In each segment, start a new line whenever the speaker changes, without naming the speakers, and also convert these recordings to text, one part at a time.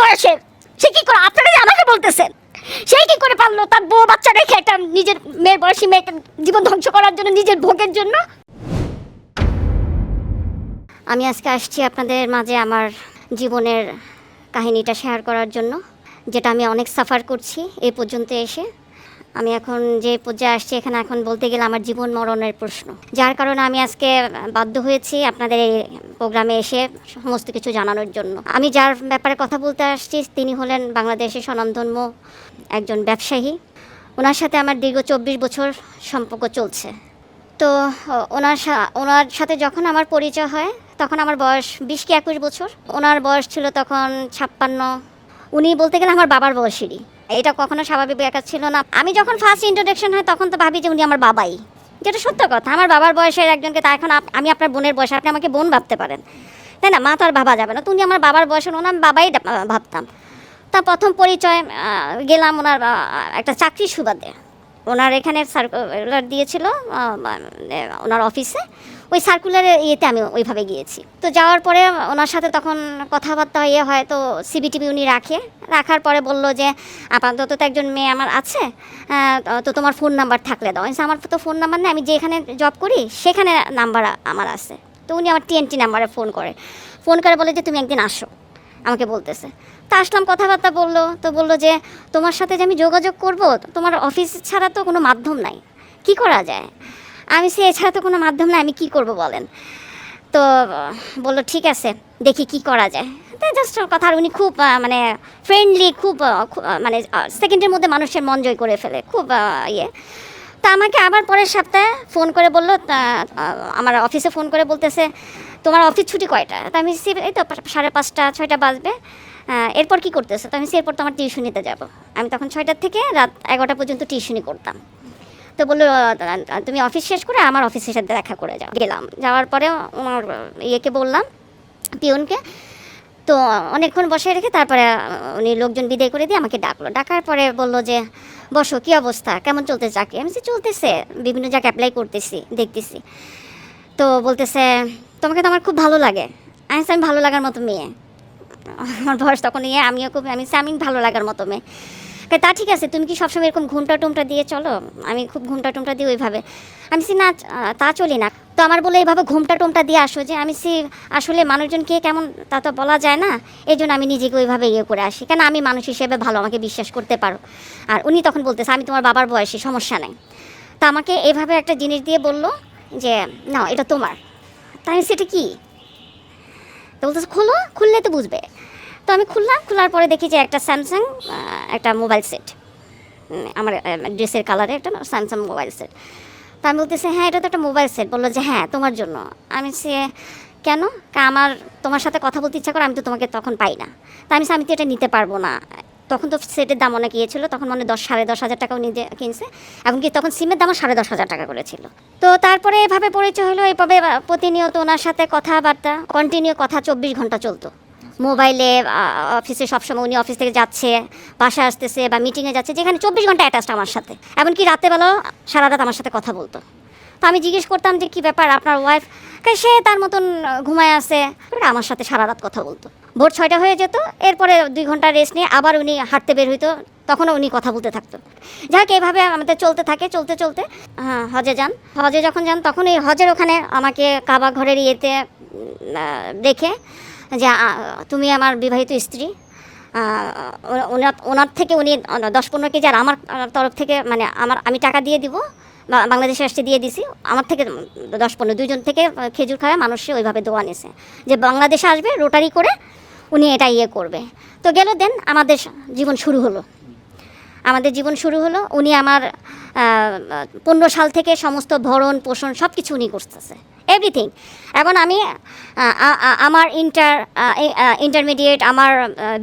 বয়সের সে কি করে? আপনারা যে আমাকে বলতেছেন। সেই কি করে পারল তার বউ বাচ্চা রেখে একটা নিজের মেয়ের বয়সী মেয়েকে জীবন ধ্বংস করার জন্য, নিজের ভোগের জন্য? আমি আজকে আসছি আপনাদের মাঝে আমার জীবনের কাহিনীটা শেয়ার করার জন্য, যেটা আমি অনেক সাফার করছি এ পর্যন্ত এসে। আমি এখন যে পর্যায়ে আসছি, এখানে এখন বলতে গেলে আমার জীবন মরণের প্রশ্ন। যার কারণে আমি আজকে বাধ্য হয়েছি আপনাদের এই প্রোগ্রামে এসে সমস্ত কিছু জানানোর জন্য। আমি যার ব্যাপারে কথা বলতে আসছি, তিনি হলেন বাংলাদেশের স্বনামধন্য একজন ব্যবসায়ী। ওনার সাথে আমার দীর্ঘ চব্বিশ বছর সম্পর্ক চলছে। তো, ওনার ওনার সাথে যখন আমার পরিচয় হয়, তখন আমার বয়স বিশ কি একুশ বছর। ওনার বয়স ছিল তখন ছাপ্পান্ন। উনি বলতে গেলে আমার বাবার বয়সেরই। এটা কখনো স্বাভাবিক ব্যাপার ছিল না। আমি যখন ফার্স্ট ইন্ট্রোডাকশন হয়, তখন তো ভাবি যে উনি আমার বাবাই। যেটা সত্য কথা, আমার বাবার বয়সের একজনকে তা এখন আমি আপনার বোনের বয়সে, আপনি আমাকে বোন ভাবতে পারেন। তাই না? মা তো আর বাবা যাবে না। তো উনি আমার বাবার বয়সের, ওনার বাবাই ভাবতাম। তা প্রথম পরিচয় গেলাম ওনার একটা চাকরির সুবাদে। ওনার এখানে সার্কুলার দিয়েছিল মানে ওনার অফিসে ওই সার্কুলারের ইয়েতে আমি ওইভাবে গিয়েছি। তো যাওয়ার পরে ওনার সাথে তখন কথাবার্তা ইয়ে হয়, তো সিবিটিভি উনি রাখে। রাখার পরে বলল যে, আপাতত তো একজন মেয়ে আমার আছে তো তোমার ফোন নাম্বার থাকলে দাও। আমার তো ফোন নাম্বার নেই, আমি যেখানে জব করি, সেখানে নাম্বার আমার আছে। তো উনি আমার টিএনটি নাম্বারে ফোন করে। ফোন করে বলে যে, তুমি একদিন আসো। আমাকে বলতেছে। তা আসলাম কথাবার্তা বলল, তো বলল যে, তোমার সাথে যে আমি যোগাযোগ করব, তোমার অফিস ছাড়া তো কোনো মাধ্যম নাই। কি করা যায়? আমি সে, এছাড়া তো কোনো মাধ্যম নাই, আমি কি করব বলেন? তো বলল, ঠিক আছে, দেখি কি করা যায়। তাই জাস্ট কথা, আর উনি খুব মানে ফ্রেন্ডলি খুব মানে সেকেন্ডের মধ্যে মানুষের মন জয় করে ফেলে, খুব ইয়ে। তা আমাকে আবার পরের সপ্তাহে ফোন করে বলল আমার অফিসে ফোন করে বলতেছে, তোমার অফিস ছুটি কয়টা? তা আমি এই তো সাড়ে পাঁচটা, ছয়টা বাজবে। এরপর কি করতেছে? তো আমি এরপর তো আমার টিউশনিতে যাব। আমি তখন ছয়টার থেকে রাত এগারোটা পর্যন্ত টিউশনি করতাম। তো বলল তুমি অফিস শেষ করে আমার অফিসের সাথে দেখা করে যাও। গেলাম। যাওয়ার পরে আমার ইয়েকে বললাম, পিয়নকে তো অনেকক্ষণ বসে রেখে তারপরে উনি লোকজন বিদায় করে দিয়ে আমাকে ডাকলো। ডাকার পরে বলল যে, বসো, কী অবস্থা? কেমন চলতে চাকরি? আমি চলতেছে। বিভিন্ন জায়গায় অ্যাপ্লাই করতেছি, দেখতেছি। তো বলতেছে, তোমাকে তো আমার খুব ভালো লাগে। আমি আমি ভালো লাগার মতো মেয়ে। আমার বয়স তখন ইয়ে আমিও খুব, আমি আমি ভালো লাগার মতো মেয়ে। তা ঠিক আছে, তুমি কি সবসময় এরকম ঘুমটা টুমটা দিয়ে চলো? আমি খুব ঘুমটা টুমটা দিই ওইভাবে। আমি সি না, তা চলি না। তো আমার বলে এইভাবে ঘুমটা টুমটা দিয়ে আসো যে আমি সি আসলে মানুষজন কে কেমন তা তো বলা যায় না, এই জন্য আমি নিজেকে ওইভাবে ইয়ে করে আসি। কেন আমি মানুষ হিসেবে ভালো, আমাকে বিশ্বাস করতে পারো। আর উনি তখন বলতেছে, আমি তোমার বাবার বয়সী, সমস্যা নেই। তা আমাকে এভাবে একটা জিনিস দিয়ে বলল যে না এটা তোমার। তাই সেটা কি? তো বলতেছে, খোলো, খুললে তো বুঝবে। তো আমি খুললাম, খোলার পরে দেখি যে একটা স্যামসাং একটা মোবাইল সেট আমার ড্রেসের কালারে একটা স্যামসাং মোবাইল সেট তো আমি বলতেছি হ্যাঁ এটা তো একটা মোবাইল সেট বলল যে হ্যাঁ তোমার জন্য। আমি সে, কেন? আমার, তোমার সাথে কথা বলতে ইচ্ছা করে আমি তো তোমাকে তখন পাই না। তা আমি আমি তো এটা নিতে পারব না। তখন তো সেটের দাম অনেক ইয়ে ছিল, তখন মানে দশ, সাড়ে দশ হাজার টাকাও নিজে কিনছে। এখন কি তখন সিমের দামও সাড়ে দশ হাজার টাকা করেছিল। তো তারপরে এভাবে পরিচয় হলো, এভাবে প্রতিনিয়ত ওনার সাথে কথাবার্তা কন্টিনিউ কথা চব্বিশ ঘণ্টা চলতো। মোবাইলে অফিসে সবসময় উনি অফিস থেকে যাচ্ছে বাসা আসতেছে বা মিটিংয়ে যাচ্ছে, যেখানে চব্বিশ ঘণ্টা অ্যাটাচড আমার সাথে। এমনকি রাতেবেলাও সারা রাত আমার সাথে কথা বলতো। তো আমি জিজ্ঞেস করতাম যে, কী ব্যাপার আপনার ওয়াইফ সে তার মতন ঘুমায় আছে। আমার সাথে সারা রাত কথা বলতো। ভোর ছয়টা হয়ে যেত, এরপরে দুই ঘণ্টা রেস্ট নিয়ে আবার উনি হাঁটতে বের হইতো, তখনও উনি কথা বলতে থাকতো। যাক এইভাবে আমাদের চলতে থাকে, চলতে চলতে হ্যাঁ হজে যান। হজে যখন যান তখন এই হজের ওখানে আমাকে কাবা ঘরের ইয়েতে দেখে যে তুমি আমার বিবাহিত স্ত্রী ওনার ওনার থেকে উনি দশ পনেরো কেজি আর আমার তরফ থেকে মানে আমার, আমি টাকা দিয়ে দিব বাংলাদেশে আসতে দিয়ে দিছি, আমার থেকে দশ পনেরো, দুইজন থেকে খেজুর খাওয়া মানুষে ওইভাবে দোয়া নিছে। যে বাংলাদেশে আসবে, রোটারি করে উনি এটা ইয়ে করবে। তো গেল দেন, আমাদের জীবন শুরু হলো। আমাদের জীবন শুরু হলো, উনি আমার পনেরো সাল থেকে সমস্ত ভরণ পোষণ সব কিছু উনি করতেছে। এভরিথিং এখন আমি আমার ইন্টার ইন্টারমিডিয়েট আমার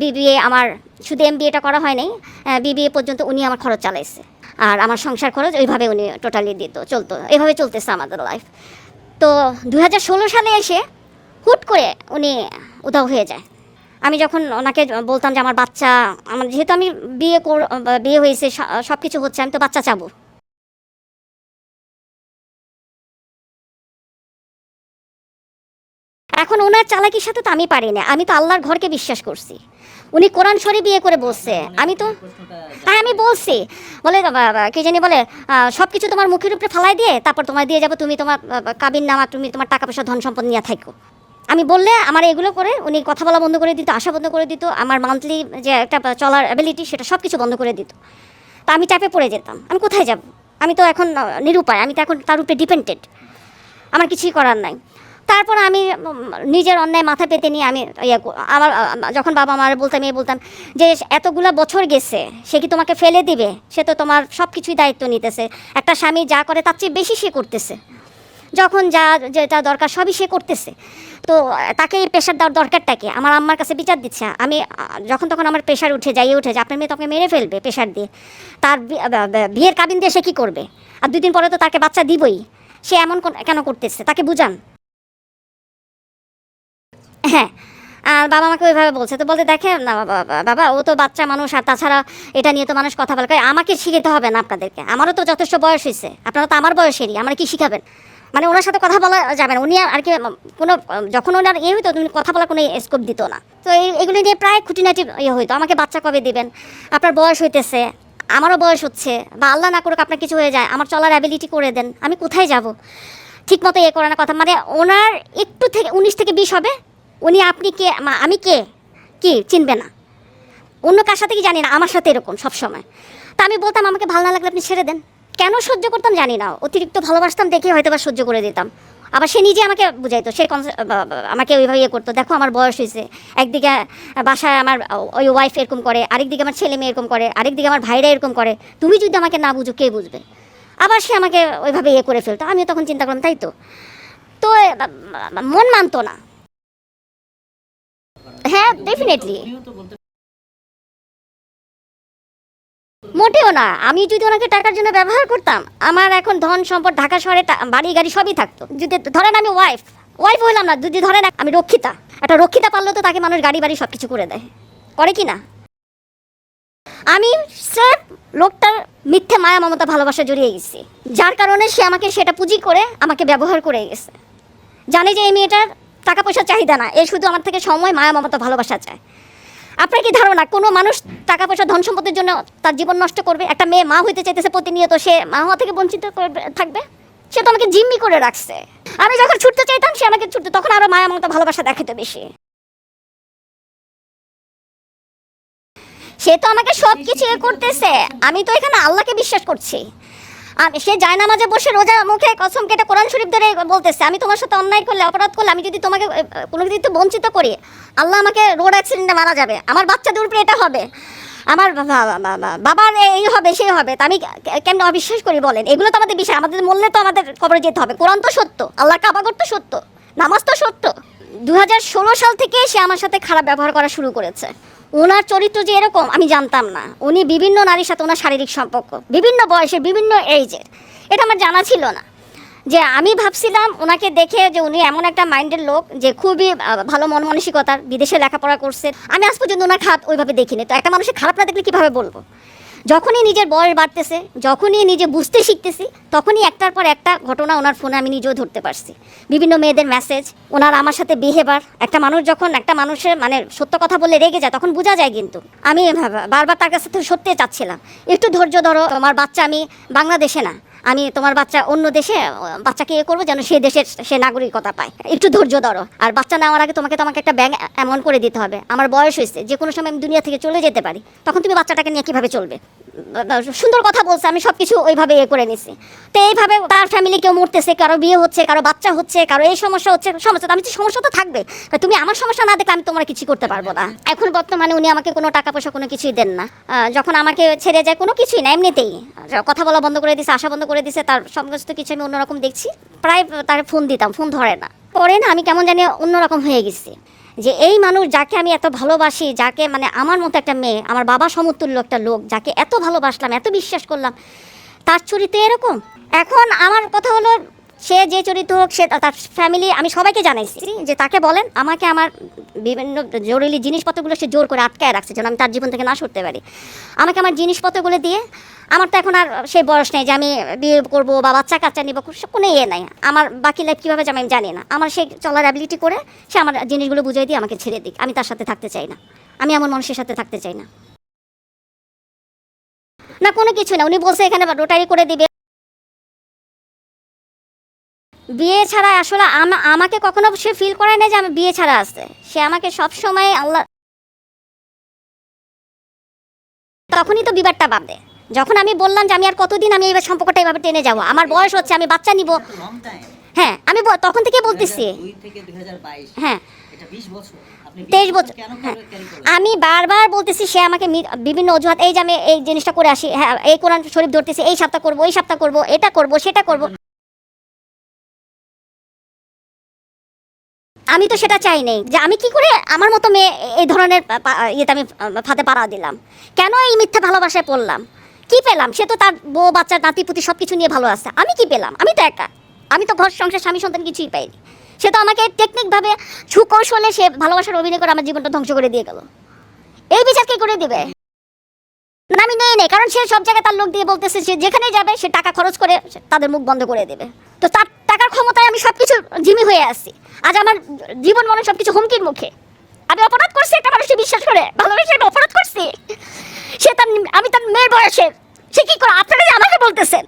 বিবিএ আমার শুধু এম বিএটা করা হয় নাই বিবিএ পর্যন্ত উনি আমার খরচ চালাইছে। আর আমার সংসার খরচ ওইভাবে উনি টোটালি দিত চলতো, এভাবে চলতেছে আমাদের লাইফ তো দু হাজার ষোলো সালে এসে হুট করে উনি উধাও হয়ে যায়। আমি যখন ওনাকে বলতাম যে আমার বাচ্চা, আমার যেহেতু আমি বিয়ে বিয়ে হয়েছে সব কিছু হচ্ছে, আমি তো বাচ্চা চাবো। এখন ওনার চালাকির সাথে তো আমি পারি না আমি তো আল্লাহর ঘরকে বিশ্বাস করছি। উনি কোরআন শরীফ বিয়ে করে বসছে আমি তো হ্যাঁ আমি বলছি। বলে কি জানি বলে সব কিছু তোমার মুখের উপরে ফালাই দিয়ে তারপর তোমার দিয়ে যাব। তুমি তোমার কাবিন নামা, তুমি তোমার টাকা পয়সা, ধন সম্পদ নিয়ে থাকো। আমি বললে, আমার এগুলো করে উনি কথা বলা বন্ধ করে দিত, আশা বন্ধ করে দিত। আমার মান্থলি যে একটা চলার অ্যাবিলিটি সেটা সব কিছু বন্ধ করে দিত। তা আমি চাপে পড়ে যেতাম। আমি কোথায় যাব? আমি তো এখন নিরুপায়। আমি তো এখন তার উপরে ডিপেন্ডেড আমার কিছুই করার নাই। তারপর আমি নিজের অন্যায় মাথা পেতে নিয়ে আমি ইয়ে আমার, যখন বাবা মার বলতাম এ বলতাম, যে এতগুলা বছর গেছে, সে কি তোমাকে ফেলে দিবে? সে তো তোমার সব কিছুই দায়িত্ব নিতেছে। একটা স্বামী যা করে তার চেয়ে বেশি সে করতেছে। যখন যা, যেটা দরকার সবই সে করতেছে। তো তাকে প্রেশার দেওয়ার দরকারটাকে আমার আম্মার কাছে বিচার দিচ্ছে। আমি, যখন তখন আমার প্রেশার উঠে যাই উঠে যায়, আপনার মেয়ে তোকে মেরে ফেলবে প্রেশার দিয়ে। তার বিয়ের কাবিন দিয়ে সে কী করবে? আর দুই দিন পরে তো তাকে বাচ্চা দিবই। সে এমন কেন করতেছে? তাকে বুঝান। হ্যাঁ আর বাবা আমাকে ওইভাবে বলছে। তো বলতে দেখে না বাবা, ও তো বাচ্চা মানুষ, আর তাছাড়া এটা নিয়ে তো মানুষ কথা বলে। আমাকে শিখাতে হবে না আপনাদেরকে। আমারও তো যথেষ্ট বয়স হয়েছে আপনারা তো আমার বয়সেরই, আমার কি শিখাবেন? মানে ওনার সাথে কথা বলা যাবে না। উনি আর কি কোনো, যখন ওনার ইয়ে হইতো তুমি কথা বলার কোনো স্কোপ দিত না। তো এই, এগুলো নিয়ে প্রায় খুঁটিনাটি ইয়ে হইতো। আমাকে বাচ্চা কবে দিবেন? আপনার বয়স হইতেছে, আমারও বয়স হচ্ছে, বা আল্লাহ না করুক আপনার কিছু হয়ে যায়, আমার চলার অ্যাবিলিটি করে দেন, আমি কোথায় যাব? ঠিক মতো এ করে না কথা। মানে ওনার একটু থেকে উনিশ থেকে বিশ হবে উনি আপনি কে? আমি কে? কি? চিনবে না। অন্য কার সাথে কি জানি না, আমার সাথে এরকম সব সময় তা আমি বলতাম, আমাকে ভালো না লাগলে আপনি ছেড়ে দেন। কেন সহ্য করতাম জানি না। অতিরিক্ত ভালোবাসতাম দেখে হয়তো বা সহ্য করে দিতাম। আবার সে নিজে আমাকে বুঝাইতো, সে আমাকে ওইভাবে ইয়ে করতো, দেখো, আমার বয়স হয়েছে একদিকে বাসায় আমার ওই ওয়াইফ এরকম করে, আরেকদিকে আমার ছেলে মেয়ে এরকম করে, আরেকদিকে আমার ভাইরা এরকম করে। তুমি যদি আমাকে না বুঝো, কে বুঝবে? আবার সে আমাকে ওইভাবে ইয়ে করে ফেলতো। আমিও তখন চিন্তা করলাম, তাই তো? তো মন মানতো না। হ্যাঁ ডেফিনেটলি মোটেও না। আমি যদি ওনাকে টাকার জন্য ব্যবহার করতাম, আমার এখন ধন সম্পদ ঢাকা শহরে বাড়ি গাড়ি সবই থাকতো। যদি ধরেন আমি ওয়াইফ ওয়াইফ হইলাম না, যদি ধরেন আমি রক্ষিতা। একটা রক্ষিতা পারলেও তো তাকে মানুষ গাড়ি, বাড়ি সব কিছু করে দেয়। করে কি না? আমি স্যার লোকটার মিথ্যে মায়া, মমতা, ভালোবাসা জড়িয়ে গেছি। যার কারণে সে আমাকে সেটা পুঁজি করে আমাকে ব্যবহার করে গেছে। জানে যে এই মেয়েটার টাকা পয়সার চাহিদা না, এ শুধু আমার থেকে সময় মায়া মমতা ভালোবাসা চায়। আপনার কি ধারণা? কোনো মানুষ টাকা পয়সা ধন সম্পদের জন্য তার জীবন নষ্ট করবে? একটা মেয়ে মা হইতে চাইতেছে প্রতিনিয়ত, সে মা হওয়া থেকে বঞ্চিত করবে, থাকবে? সে তো আমাকে জিম্মি করে রাখছে। আমি যখন ছুটতে চাইতাম, সে আমাকে ছুটতে, তখন আরও মায়া মমতা ভালোবাসা দেখাতে বেশি। সে তো আমাকে সব কিছু করতেছে। আমি তো এখানে আল্লাহকে বিশ্বাস করছি। আমি সে জায়নামাজে বসে রোজা মুখে কসম কেটে কোরআন শরীফ ধরে বলতেছে, আমি তোমার সাথে অন্যায় করলে, অপরাধ করলে, আমি যদি তোমাকে কোনো কিছু বঞ্চিত করি, আল্লাহ আমাকে রোড অ্যাক্সিডেন্টে মারা যাবে। আমার বাচ্চাদের উপরে এটা হবে। আমার বাবার এই হবে সেই হবে। তা আমি কেমন অবিশ্বাস করি বলেন? এগুলো তো আমাদের বিষয়। আমাদের মরলে তো আমাদের কবরে যেতে হবে। কোরআন তো সত্য আল্লাহ কাবাগর তো সত্য, নামাজ তো সত্য। দু হাজার ষোলো সাল থেকে সে আমার সাথে খারাপ ব্যবহার করা শুরু করেছে। ওনার চরিত্র যে এরকম, আমি জানতাম না। উনি বিভিন্ন নারীর সাথে ওনার শারীরিক সম্পর্ক, বিভিন্ন বয়সের, বিভিন্ন এইজের এটা আমার জানা ছিল না। যে আমি ভাবছিলাম ওনাকে দেখে যে উনি এমন একটা মাইন্ডের লোক যে খুবই ভালো মন মানসিকতার বিদেশে লেখাপড়া করছে। আমি আজ পর্যন্ত ওনার খারাপ ওইভাবে দেখিনি। তো একটা মানুষের খারাপ না দেখলে কীভাবে বলব? যখনই নিজের বয়স বাড়তেছে, যখনই নিজে বুঝতে শিখতেছি, তখনই একটার পর একটা ঘটনা ওনার ফোনে আমি নিজেও ধরতে পারছি। বিভিন্ন মেয়েদের মেসেজ ওনার আমার সাথে বিহেভার একটা মানুষ যখন একটা মানুষের মানে সত্য কথা বলে রেগে যায়, তখন বোঝা যায় কিন্তু। আমি বারবার তার কাছে সত্যি চাচ্ছিলাম। একটু ধৈর্য ধরো আমার বাচ্চা আমি বাংলাদেশে না। আমি তোমার বাচ্চা অন্য দেশে বাচ্চাকে এ করব যেন সে দেশের, সে নাগরিকতা পায়। একটু ধৈর্য ধরো। আর বাচ্চা নেওয়ার আগে তোমাকে তোমাকে একটা ব্যাংক এমন করে দিতে হবে। আমার বয়স হয়েছে যে কোনো সময় আমি দুনিয়া থেকে চলে যেতে পারি। তখন তুমি বাচ্চাটাকে নিয়ে কীভাবে চলবে? সুন্দর কথা বলছে, আমি সব কিছু ওইভাবে এ করে নিছি। তো এইভাবে তার ফ্যামিলি কেউ মরতেছে, কারও বিয়ে হচ্ছে, কারও বাচ্চা হচ্ছে, কারও এই সমস্যা হচ্ছে, সমস্যা আমি সমস্যা তো থাকবে। তুমি আমার সমস্যা না দেখলে আমি তোমার কিছু করতে পারব না। এখন বর্তমানে উনি আমাকে কোনো টাকা পয়সা কোনো কিছুই দেন না। যখন আমাকে ছেড়ে যায় কোনো কিছুই না, এমনিতেই। কথা বলা বন্ধ করে দিছে, আশা বন্ধ করে দিছে, তার সমস্ত কিছু আমি অন্যরকম দেখছি। প্রায় তার ফোন দিতাম ফোন ধরে না। পরে না আমি কেমন জানি অন্যরকম হয়ে গেছি। যে এই মানুষ যাকে আমি এত ভালোবাসি, যাকে মানে আমার মতো একটা মেয়ে, আমার বাবা সমতুল্য একটা লোক, যাকে এত ভালোবাসলাম, এত বিশ্বাস করলাম, তার চরিত্র এরকম? এখন আমার কথা হলো, সে যে চরিত্র হোক, সে তার ফ্যামিলি আমি সবাইকে জানাইছি যে তাকে বলেন, আমাকে আমার বিভিন্ন জরুরি জিনিসপত্রগুলো সে জোর করে আটকায় রাখছে, যেন আমি তার জীবন থেকে না সরতে পারি। আমাকে আমার জিনিসপত্রগুলো দিয়ে আমার তো এখন আর সেই বয়স নেই যে আমি বিয়ে করব বা বাচ্চা কাচ্চা নিবো, কোনো ইয়ে নাই। আমার বাকি লাইফ কীভাবে যাবে আমি জানি না। আমার সেই চলার অ্যাবিলিটি করে সে আমার জিনিসগুলো বুঝিয়ে দিয়ে আমাকে ছেড়ে দিক। আমি তার সাথে থাকতে চাই না। আমি এমন মানুষের সাথে থাকতে চাই না। না, কোনো কিছু না। উনি বলছে এখানে রোটারি করে দিবে। বিয়ে ছাড়া আসলে আমা- আমাকে কখনো সে ফিল করে না যে আমি বিয়ে ছাড়া আছে। সে আমাকে সব সময় আল্লাহ তখনই তো বিবাদটা বাঁধে। যখন আমি বললাম যে আমি আর কতদিন আমি এইবার সম্পর্কটা এইভাবে টেনে যাব আমার বয়স হচ্ছে আমি বাচ্চা নিব। হ্যাঁ আমি তখন থেকে বলতেছি। হ্যাঁ।
তেইশ বছর। আপনি
23 বছর,
কেন
হ্যাঁ। আমি বারবার বলতেছি সে আমাকে বিভিন্ন অজুহাত এই যে আমি এই জিনিসটা করে আসি হ্যাঁ এই কোরআন শরীফ ধরতেছি এই সপ্তাহ করব এই সপ্তাহ করব এটা করব সেটা করব। আমি তো সেটা চাই নাই। যে আমি কি করে আমার মতো মেয়ে এই ধরনের ইয়েতে আমি ফাঁদে পাড়া দিলাম? কেন এই মিথ্যা ভালোবাসায় পড়লাম? কি পেলাম? সে তো তার বউ বাচ্চার নাতি, পুতি সব কিছু নিয়ে ভালো আছে। আমি কি পেলাম? আমি তো একা। আমি তো ঘর, সংসার, স্বামী, সন্তান কিছুই পাইনি। সে তো আমাকে টেকনিকভাবে সুকৌশলে সে ভালোবাসার অভিনয় করে আমার জীবনটা ধ্বংস করে দিয়ে গেল। এই বিচার কে করে দেবে? না, আমি নেই নেই। কারণ সে সব জায়গায় তার লোক দিয়ে বলতেছে, সে যেখানেই যাবে, সে টাকা খরচ করে তাদের মুখ বন্ধ করে দেবে। তো তার টাকার ক্ষমতায় আমি সব কিছু জিমি হয়ে আসছি আজ আমার জীবন মনে সব কিছু হুমকির মুখে। আমি অপরাধ করছি, একটা মানুষকে বিশ্বাস করে, ভালোবেসে একটা অপরাধ করছি। সে তার আমি তার মেয়ের বয়সের সে কি করে আপনারা আমাকে বলতেছেন?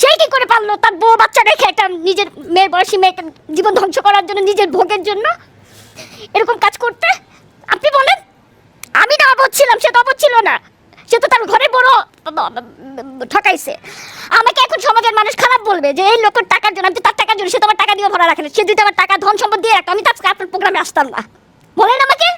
সে কি করে পারল তার বউ বাচ্চা রেখে একটা নিজের মেয়ের বয়সী মেয়েকে জীবন ধ্বংস করার জন্য, নিজের ভোগের জন্য? এরকম কাজ করতে? আপনি বলেন। আমি না অবধ ছিলাম, সে তো অবধ ছিল না। সে তো তার ঘরে বড় ঠকাইছে। আমাকে এখন সমাজের মানুষ খারাপ বলবে যে এই লোকের টাকার জন্য, আমি তো তার টাকার জন্য, সে তো আমার টাকা দিয়ে ভরা রাখে না। সে যদি আমার টাকা ধন সম্পদ দিয়ে রাখতো, আমি তো আজকে আপনার প্রোগ্রামে আসতাম না। বলেন আমাকে?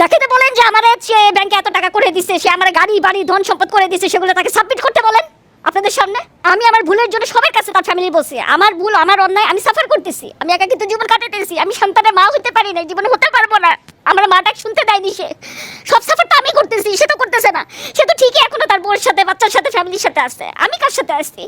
দেখাতে বলেন যে আমার সে ব্যাংকে এত টাকা করে দিছে, সে আমার গাড়ি, বাড়ি, ধন সম্পদ করে দিছে, সেগুলো তাকে সাবমিট করতে বলেন আপনাদের সামনে। আমি আমার ভুলের জন্য সবার কাছে তার ফ্যামিলি বসে আমার ভুল, আমার অন্যায় আমি সাফার করতেছি। আমি একা কিন্তু জীবন কাটাতেছি আমি সন্তানের মা হতে পারি না জীবনে হতে পারব না। আমার মাটা শুনতে দেয়নি সে। সব সাফারটা আমি করতেছি, সে তো করতেছে না। সে তো ঠিকই এখনও তার বউয়ের সাথে, বাচ্চার সাথে ফ্যামিলির সাথে আসছে আমি কার সাথে আসছি